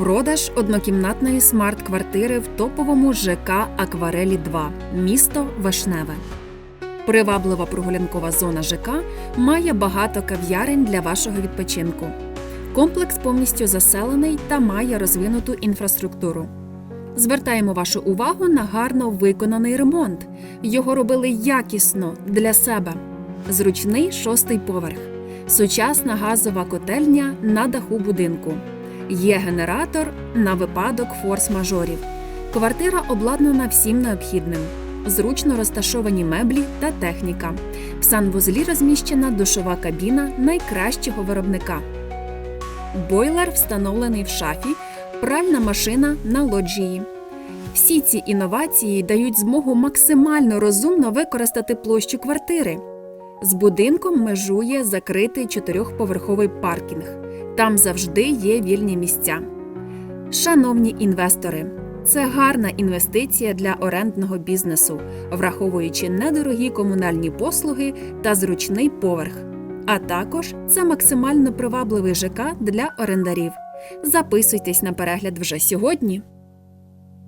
Продаж однокімнатної смарт-квартири в топовому ЖК Акварелі 2, місто Вишневе. Приваблива прогулянкова зона ЖК має багато кав'ярень для вашого відпочинку. Комплекс повністю заселений та має розвинуту інфраструктуру. Звертаємо вашу увагу на гарно виконаний ремонт. Його робили якісно для себе. Зручний шостий поверх, сучасна газова котельня на даху будинку. Є генератор на випадок форс-мажорів. Квартира обладнана всім необхідним. Зручно розташовані меблі та техніка. В санвузлі розміщена душова кабіна найкращого виробника. Бойлер встановлений в шафі, пральна машина на лоджії. Всі ці інновації дають змогу максимально розумно використати площу квартири. З будинком межує закритий чотирьохповерховий паркінг. Там завжди є вільні місця. Шановні інвестори, це гарна інвестиція для орендного бізнесу, враховуючи недорогі комунальні послуги та зручний поверх. А також це максимально привабливий ЖК для орендарів. Записуйтесь на перегляд вже сьогодні.